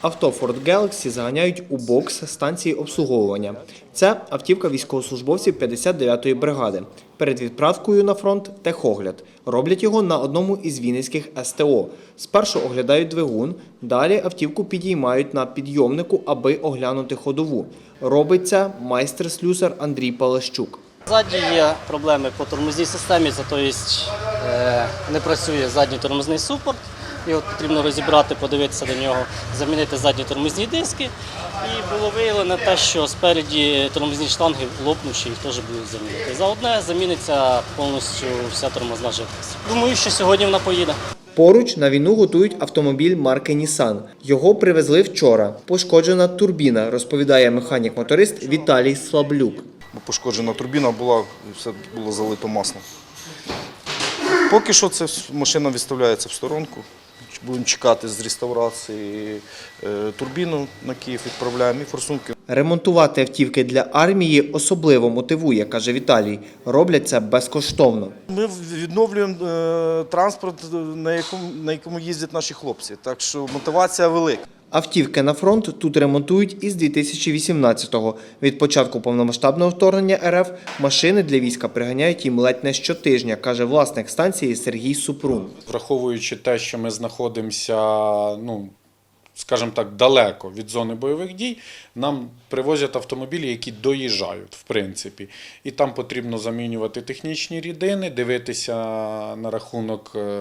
Авто Ford Galaxy заганяють у бокс станції обслуговування. Це автівка військовослужбовців 59-ї бригади. Перед відправкою на фронт техогляд. Роблять його на одному із вінницьких СТО. Спершу оглядають двигун, далі автівку підіймають на підйомнику, аби оглянути ходову. Робить це майстер-слюсар Андрій Палащук. Ззаді є проблеми по тормозній системі, це тобто е, не працює задній тормозний супорт. Його потрібно розібрати, подивитися до нього, замінити задні тормозні диски. І було виявлено те, що спереді тормозні штанги лопнувші, їх теж будуть замінити. За одне заміниться повністю вся тормозна жидкість. Думаю, що сьогодні вона поїде. Поруч на війну готують автомобіль марки Nissan. Його привезли вчора. Пошкоджена турбіна, розповідає механік-моторист Віталій Слаблюк. пошкоджена турбіна була все було залито маслом. Поки що це машина відставляється в сторонку. Будемо чекати з реставрації е, турбіну на Київ, відправляємо і форсунки. Ремонтувати автівки для армії особливо мотивує, каже Віталій. Роблять це безкоштовно. Ми відновлюємо е, транспорт, на якому, на якому їздять наші хлопці. Так що мотивація велика. Автівки на фронт тут ремонтують із 2018-го. Від початку повномасштабного вторгнення РФ машини для війська приганяють їм ледь не щотижня, каже власник станції Сергій Супрун. враховуючи те, що ми знаходимося, ну скажімо так, далеко від зони бойових дій, нам привозять автомобілі, які доїжджають, в принципі. І там потрібно замінювати технічні рідини, дивитися на рахунок е,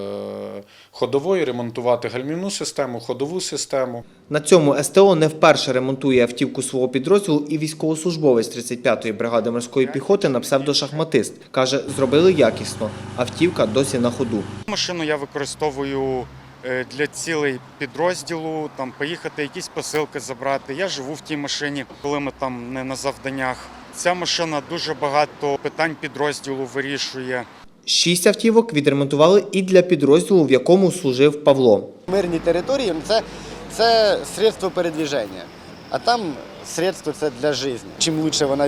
ходової, ремонтувати гальмівну систему, ходову систему. На цьому СТО не вперше ремонтує автівку свого підрозділу і військовослужбовець 35-ї бригади морської піхоти на псевдошахматист. Каже, зробили якісно. Автівка досі на ходу. Машину я використовую для цілей підрозділу, там поїхати, якісь посилки забрати. Я живу в тій машині, коли ми там не на завданнях. Ця машина дуже багато питань підрозділу вирішує. Шість автівок відремонтували і для підрозділу, в якому служив Павло. мирні території це, це средство передвіження. А там средство це для життя. Чим лучше вона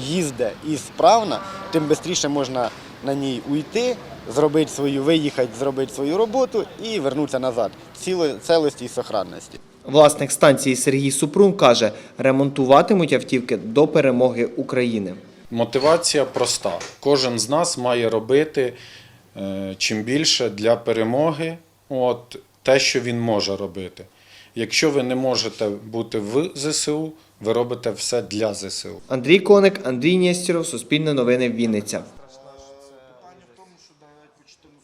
їздить і справна, тим швидше можна на ній уйти, зробити свою, виїхати, зробити свою роботу і вернутися назад в ціло- целості і сохранності. Власник станції Сергій Супрун каже, ремонтуватимуть автівки до перемоги України. Мотивація проста. Кожен з нас має робити е, чим більше для перемоги, от, те, що він може робити. Якщо ви не можете бути в ЗСУ, ви робите все для ЗСУ. Андрій Коник, Андрій Нєстєров, Суспільне новини Вінниця.